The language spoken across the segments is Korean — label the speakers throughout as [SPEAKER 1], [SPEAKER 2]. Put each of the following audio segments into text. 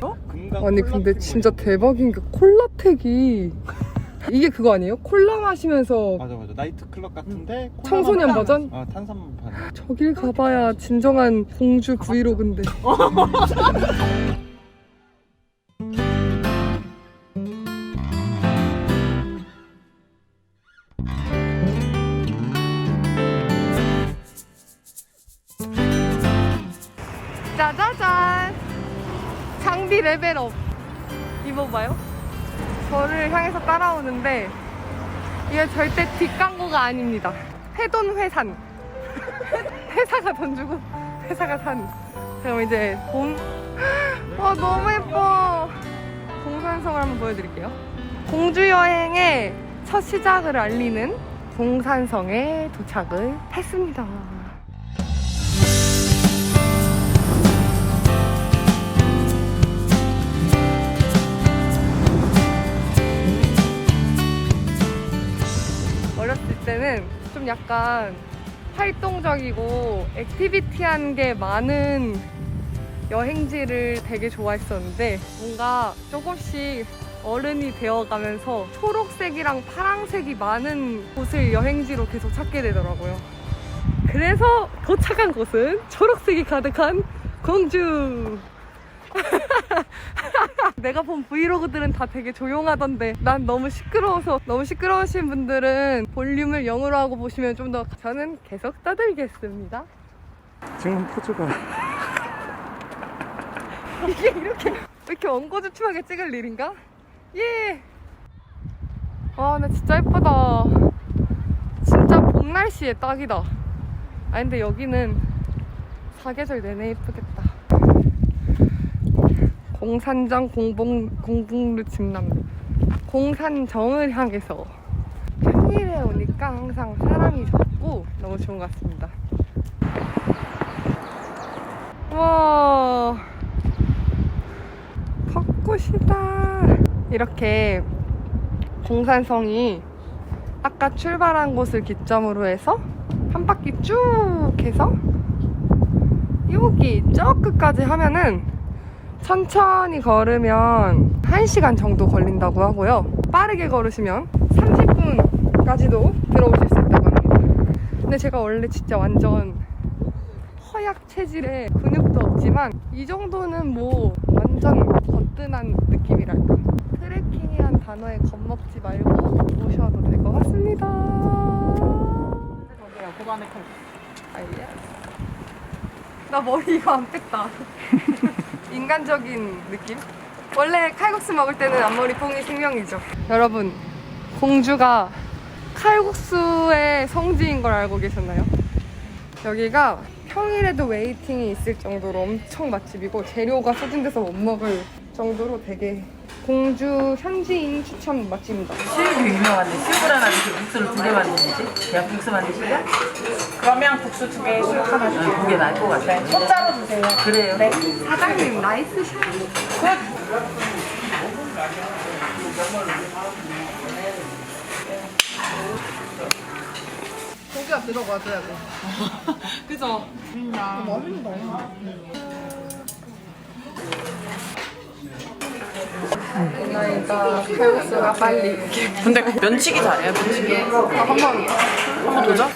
[SPEAKER 1] 금강
[SPEAKER 2] 아니 근데 진짜 대박인 게 콜라텍이 이게 그거 아니에요? 콜라 마시면서
[SPEAKER 1] 맞아 맞아. 나이트 클럽 같은데 콜라만
[SPEAKER 2] 청소년
[SPEAKER 1] 탄-
[SPEAKER 2] 버전?
[SPEAKER 1] 아 탄산만 파는
[SPEAKER 2] 저길 가봐야 진정한 공주 브이로그인데 장비 레벨업. 입어봐요? 저를 향해서 따라오는데 이게 절대 뒷광고가 아닙니다. 회돈 회산. 회사가 돈 주고 회사가 산. 그럼 이제 봄 와, 너무 예뻐. 공산성을 한번 보여드릴게요. 공주 여행의 첫 시작을 알리는 공산성에 도착을 했습니다 때는 좀 약간 활동적이고 액티비티한 게 많은 여행지를 되게 좋아했었는데 뭔가 조금씩 어른이 되어가면서 초록색이랑 파랑색이 많은 곳을 여행지로 계속 찾게 되더라고요. 그래서 도착한 곳은 초록색이 가득한 공주. 내가 본 브이로그들은 다 되게 조용하던데 난 너무 시끄러워서 너무 시끄러우신 분들은 볼륨을 0으로 하고 보시면 좀 더 저는 계속 떠들겠습니다
[SPEAKER 1] 지금 포즈가
[SPEAKER 2] 이게 이렇게 이렇게 엉거주춤하게 찍을 일인가? 예! 와, 나 진짜 예쁘다. 진짜 봄 날씨에 딱이다. 아, 근데 여기는 사계절 내내 예쁘겠다. 공산정 공봉, 공북루 집남. 공산정을 향해서 평일에 오니까 항상 사람이 적고 너무 좋은 것 같습니다. 와. 벚꽃이다. 이렇게 공산성이 아까 출발한 곳을 기점으로 해서 한 바퀴 쭉 해서 여기 저 끝까지 하면은 천천히 걸으면 1시간 정도 걸린다고 하고요. 빠르게 걸으시면 30분까지도 들어오실 수 있다고 합니다. 근데 제가 원래 진짜 완전 허약 체질에 근육도 없지만 이 정도는 뭐 완전 거뜬한 느낌이랄까 트레킹이란 단어에 겁먹지 말고 오셔도 될 것 같습니다
[SPEAKER 3] 저기요, 고반의 칼.
[SPEAKER 2] 아, 예. 나 머리 이거 안 뺐다 인간적인 느낌? 원래 칼국수 먹을 때는 앞머리 뽕이 생명이죠 여러분 공주가 칼국수의 성지인 걸 알고 계셨나요? 여기가 평일에도 웨이팅이 있을 정도로 엄청 맛집이고 재료가 소진돼서 못 먹을 정도로 되게 공주 현지인 추천 맛집입니다.
[SPEAKER 3] 수육이 유명한데 수육을 하나 드시고 국수를 두 개 만드시지? 그냥 국수 만드실래요?
[SPEAKER 4] 그러면 국수 두 개, 수육 하나 주세요.
[SPEAKER 3] 네, 두개 나을 것 같아요.
[SPEAKER 4] 소자로 주세요.
[SPEAKER 3] 그래요.
[SPEAKER 4] 네.
[SPEAKER 2] 사장님 나이스 샷. 고기가 들어가줘야 돼.
[SPEAKER 4] 그죠?
[SPEAKER 2] 그러니까 칼국수가 빨리 이렇게
[SPEAKER 4] 근데 면치기 잘해요, 면치기.
[SPEAKER 2] 한번
[SPEAKER 4] 한번 도전?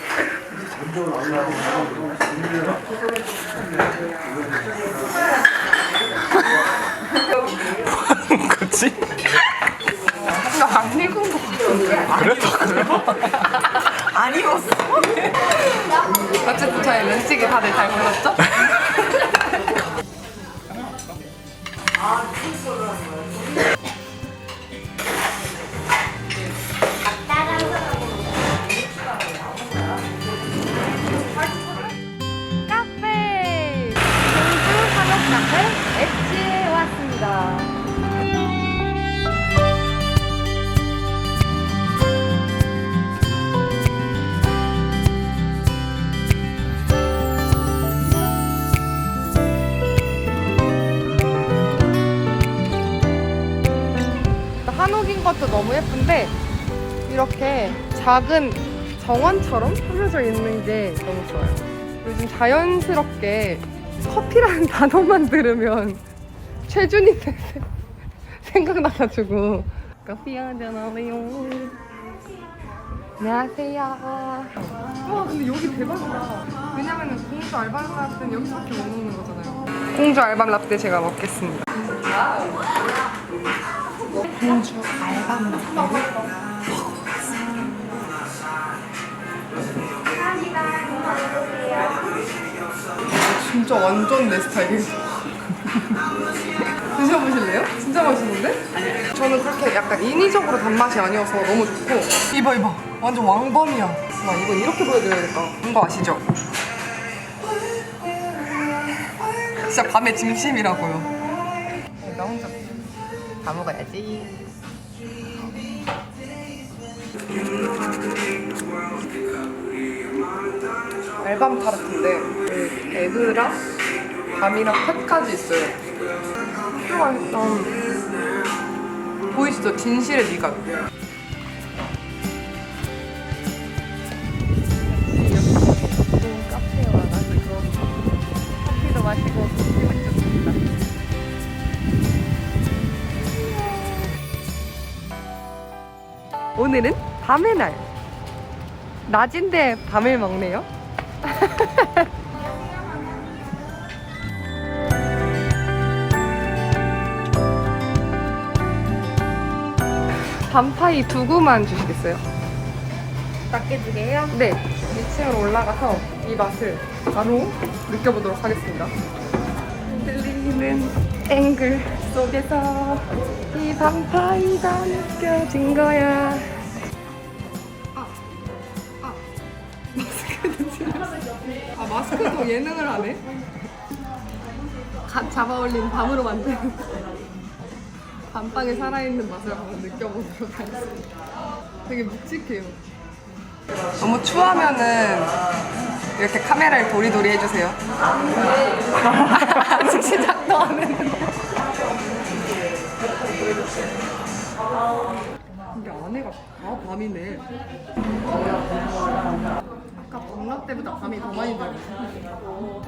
[SPEAKER 1] 그치?
[SPEAKER 2] 안 익은 것 같은데.
[SPEAKER 1] 그래서 그래?
[SPEAKER 4] 안 익었어.
[SPEAKER 2] 어쨌든 저희 면치기 다들 잘 먹었죠? 한옥인 것도 너무 예쁜데 이렇게 작은 정원처럼 꾸며져 있는 게 너무 좋아요. 요즘 자연스럽게 커피라는 단어만 들으면 최준이 생각나가지고. 커피 한잔 하래요. 안녕하세요. 와 근데 여기 대박이다. 왜냐면은 공주 알밤 라떼는 여기서밖에 못 먹는 거잖아요. 공주 알밤 라떼 제가 먹겠습니다 공주 알밤 진짜 완전 내 스타일이에요 드셔보실래요? 진짜 맛있는데? 저는 그렇게 약간 인위적으로 단맛이 아니어서 너무 좋고 이봐 이봐 완전 왕범이야 나 이거 이렇게 보여드려야겠다 이거 아시죠? 진짜 밤에 진심이라고요 다 먹어야지. 알밤 타르트인데 그 에그랑 밤이랑 팥까지 있어요. 진짜 맛있다 보이시죠? 진실의 미각 오늘은 밤의 날. 낮인데 밤을 먹네요. 밤파이 두구만 주시겠어요?
[SPEAKER 4] 작게 주게요?
[SPEAKER 2] 네. 2층으로 올라가서 이 맛을 바로 느껴보도록 하겠습니다. 들리는 앵글 속에서 이 밤파이가 느껴진 거야 아 마스크도 예능을 하네 갓 잡아올린 밤으로 만든 밤빵에 살아있는 맛을 한번 느껴보도록 하겠습니다 되게 묵직해요 너무 추하면은 이렇게 카메라를 도리도리 해주세요. 아직 시작도 안 했는데. 근데 안에가 다 밤이네. 때보다 밤이 더 많이 들어요.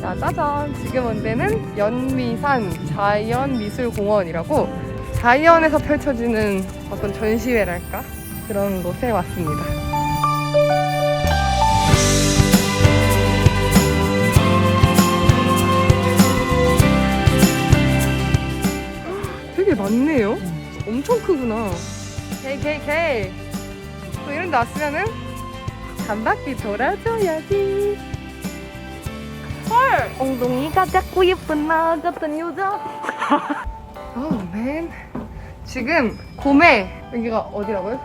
[SPEAKER 2] 짜자잔! 지금 온 데는 연미산 자연미술공원이라고 자연에서 펼쳐지는 어떤 전시회랄까? 그런 곳에 왔습니다. 되게 많네요. 엄청 크구나. 케이 케이 케이. 또 이런 데 왔으면은 한 바퀴 돌아줘야지. 헐! 엉덩이가 작고 예쁜 나 같은 여자. 어, 맨. 지금 곰에 여기가 어디라고요?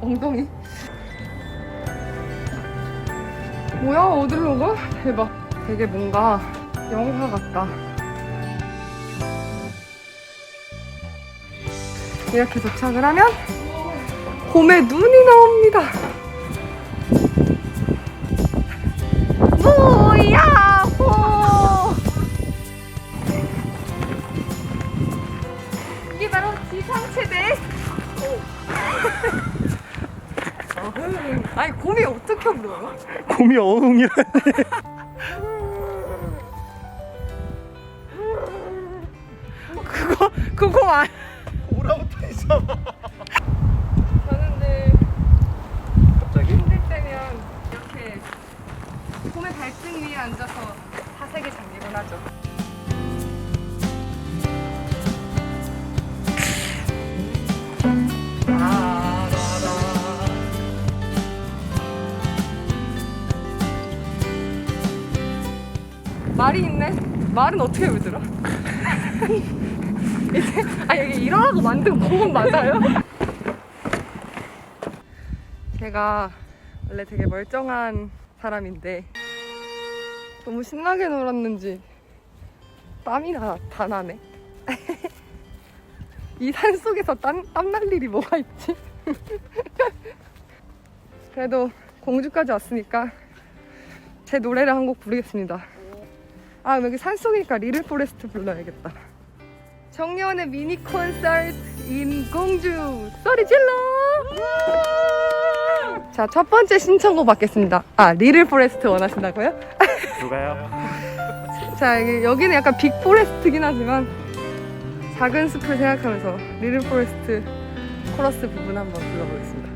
[SPEAKER 2] 엉덩이? 뭐야 어디로 가? 대박 되게 뭔가 영화 같다 이렇게 도착을 하면 곰의 눈이 나옵니다 아니 곰이 어떻게 물어요?
[SPEAKER 1] 곰이 어흥이라.
[SPEAKER 2] 그거 그거 아. 저는 늘
[SPEAKER 1] 갑자기?
[SPEAKER 2] 힘들 때면 이렇게 곰의 발등 위에 앉아서 사색에 잠기곤 하죠. 말이 있네. 말은 어떻게? 이제 아 여기 일어나고 만든 공원 맞아요? 제가 원래 되게 멀쩡한 사람인데 너무 신나게 놀았는지 땀이 나, 다 나네. 이 산 속에서 땀, 땀날 일이 뭐가 있지? 그래도 공주까지 왔으니까 제 노래를 한 곡 부르겠습니다. 아 여기 산속이니까 리를 포레스트 불러야겠다. 정려원의 미니 콘서트 인 공주 소리 질러! 자 첫 번째 신청곡 받겠습니다. 아 리를 포레스트 원하신다고요?
[SPEAKER 1] 누가요?
[SPEAKER 2] 자 여기, 여기는 약간 빅 포레스트긴 하지만 작은 숲을 생각하면서 리틀 포레스트 코러스 부분 한번 불러보겠습니다.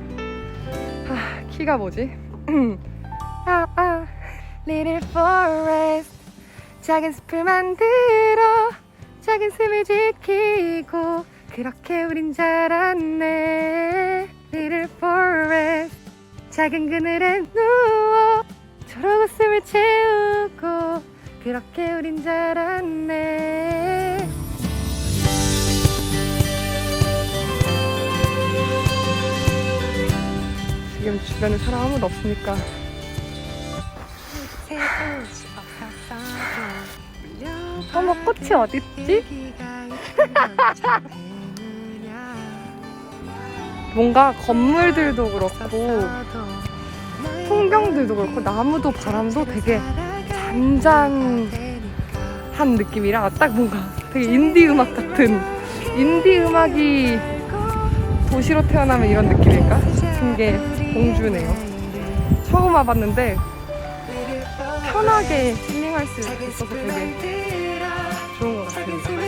[SPEAKER 2] 아 키가 뭐지? 아, 아. Little forest 작은 숲을 만들어 작은 숲을 지키고 그렇게 우린 자랐네. Little forest. 작은 그늘에 누워 초록 웃음을 채우고 그렇게 우린 자랐네. 지금 주변에 사람 아무도 없으니까 어머 꽃이 어딨지? 뭔가 건물들도 그렇고 풍경들도 그렇고 나무도 바람도 되게 잔잔한 느낌이라 딱 뭔가 되게 인디 음악 같은 인디 음악이 도시로 태어나면 이런 느낌일까 싶은 게 공주네요. 처음 와봤는데 편하게 힐링할 수 있어서 되게 中午还是怎？